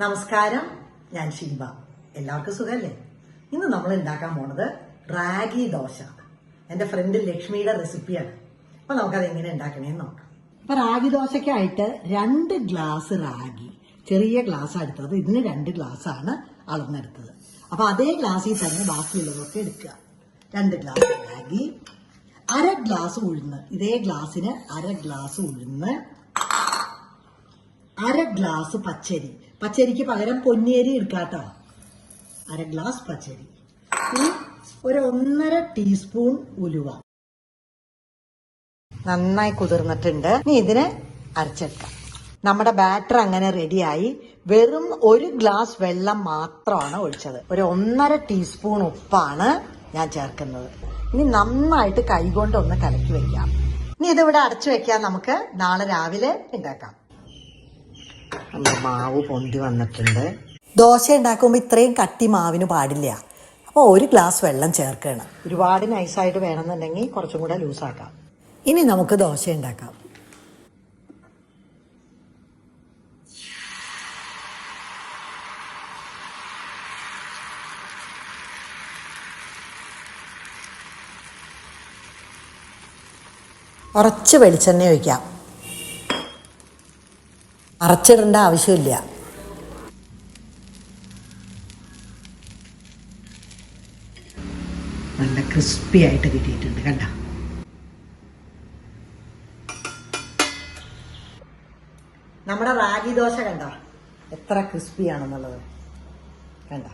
നമസ്കാരം. ഞാൻ ശിൽബ എല്ലാവർക്കും സുഖമല്ലേ? ഇന്ന് നമ്മൾ ഉണ്ടാക്കാൻ പോണത് റാഗി ദോശ. എന്റെ ഫ്രണ്ട് ലക്ഷ്മിയുടെ റെസിപ്പിയാണ് അപ്പൊ നമുക്കത് എങ്ങനെ ഉണ്ടാക്കണേന്ന് നോക്കാം. അപ്പൊ റാഗി ദോശയ്ക്കായിട്ട് രണ്ട് ഗ്ലാസ് റാഗി. ചെറിയ ഗ്ലാസ് എടുത്തത്. ഇതിന് രണ്ട് ഗ്ലാസ് ആണ് അളന്നെടുത്തത്. അപ്പൊ അതേ ഗ്ലാസ്സിൽ തന്നെ ബാക്കിയുള്ളതൊക്കെ എടുക്കുക. രണ്ട് ഗ്ലാസ് റാഗി അര ഗ്ലാസ് ഉഴുന്ന്. ഇതേ ഗ്ലാസ്സിന് അര ഗ്ലാസ് ഉഴുന്ന് അര ഗ്ലാസ് പച്ചരി. പച്ചരിക്ക് പകരം പൊന്നിയരി എടുക്കാട്ടോ. അര ഗ്ലാസ് പച്ചരി. ഒരു ഒന്നര ടീസ്പൂൺ ഉലുവ. നന്നായി കുതിർന്നിട്ടുണ്ട്. ഇനി ഇതിനെ അരച്ചെടുക്കാം. നമ്മുടെ ബാറ്റർ അങ്ങനെ റെഡിയായി. വെറും ഒരു ഗ്ലാസ് വെള്ളം മാത്രമാണ് ഒഴിച്ചത്. ഒരു ഒന്നര ടീസ്പൂൺ ഉപ്പാണ് ഞാൻ ചേർക്കുന്നത്. ഇനി നന്നായിട്ട് കൈകൊണ്ട് ഒന്ന് കലക്കി വെക്കാം. ഇനി ഇതിവിടെ അടച്ചു വെക്കാൻ നമുക്ക് നാളെ രാവിലെ ഉണ്ടാക്കാം. നമ്മുടെ മാവ് പൊന്തി വന്നിട്ടുണ്ട്. ദോശ ഉണ്ടാക്കുമ്പോൾ ഇത്രയും കട്ടി മാവിന് പാടില്ല. അപ്പോൾ ഒരു ഗ്ലാസ് വെള്ളം ചേർക്കണം. ഒരുപാട് നൈസായിട്ട് വേണമെന്നുണ്ടെങ്കിൽ കുറച്ചും കൂടെ ലൂസാക്കാം ഇനി നമുക്ക് ദോശ ഉണ്ടാക്കാം. കുറച്ച് വെളിച്ചെണ്ണ ഒഴിക്കാം. അരച്ചിടേണ്ട ആവശ്യമില്ല. നല്ല ക്രിസ്പി ആയിട്ട് കിട്ടിയിട്ടുണ്ട് കണ്ട? നമ്മുടെ റാഗി ദോശ കണ്ട? എത്ര ക്രിസ്പി ആണെന്നുള്ളത്. കണ്ട?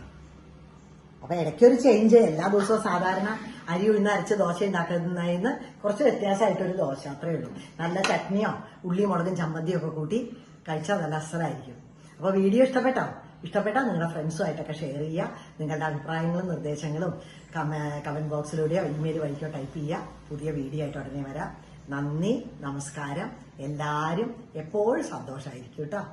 അപ്പൊ ഇടയ്ക്കൊരു ചേഞ്ച് എല്ലാ ദിവസവും സാധാരണ അരി ഉഴുന്ന് അരച്ച് ദോശ ഉണ്ടാക്കുന്നതിന് കുറച്ച് വ്യത്യാസമായിട്ടൊരു ദോശ അത്രേ ഉള്ളൂ. നല്ല ചട്നിയോ ഉള്ളി മുളകും ചമ്മന്തിയോ ഒക്കെ കൂട്ടി കഴിച്ചാൽ നല്ല അസറായിരിക്കും അപ്പൊ വീഡിയോ ഇഷ്ടപ്പെട്ടോ? ഇഷ്ടപ്പെട്ടാൽ നിങ്ങളുടെ ഫ്രണ്ട്സുമായിട്ടൊക്കെ ഷെയർ ചെയ്യുക. നിങ്ങളുടെ അഭിപ്രായങ്ങളും നിർദ്ദേശങ്ങളും കമന്റ് ബോക്സിലൂടെയോ ഇമെയിൽ വഴിക്കോ ടൈപ്പ് ചെയ്യുക. പുതിയ വീഡിയോ ആയിട്ട് ഉടനെ വരാം. നന്ദി നമസ്കാരം. എല്ലാവരും എപ്പോഴും സന്തോഷമായിരിക്കും കേട്ടോ.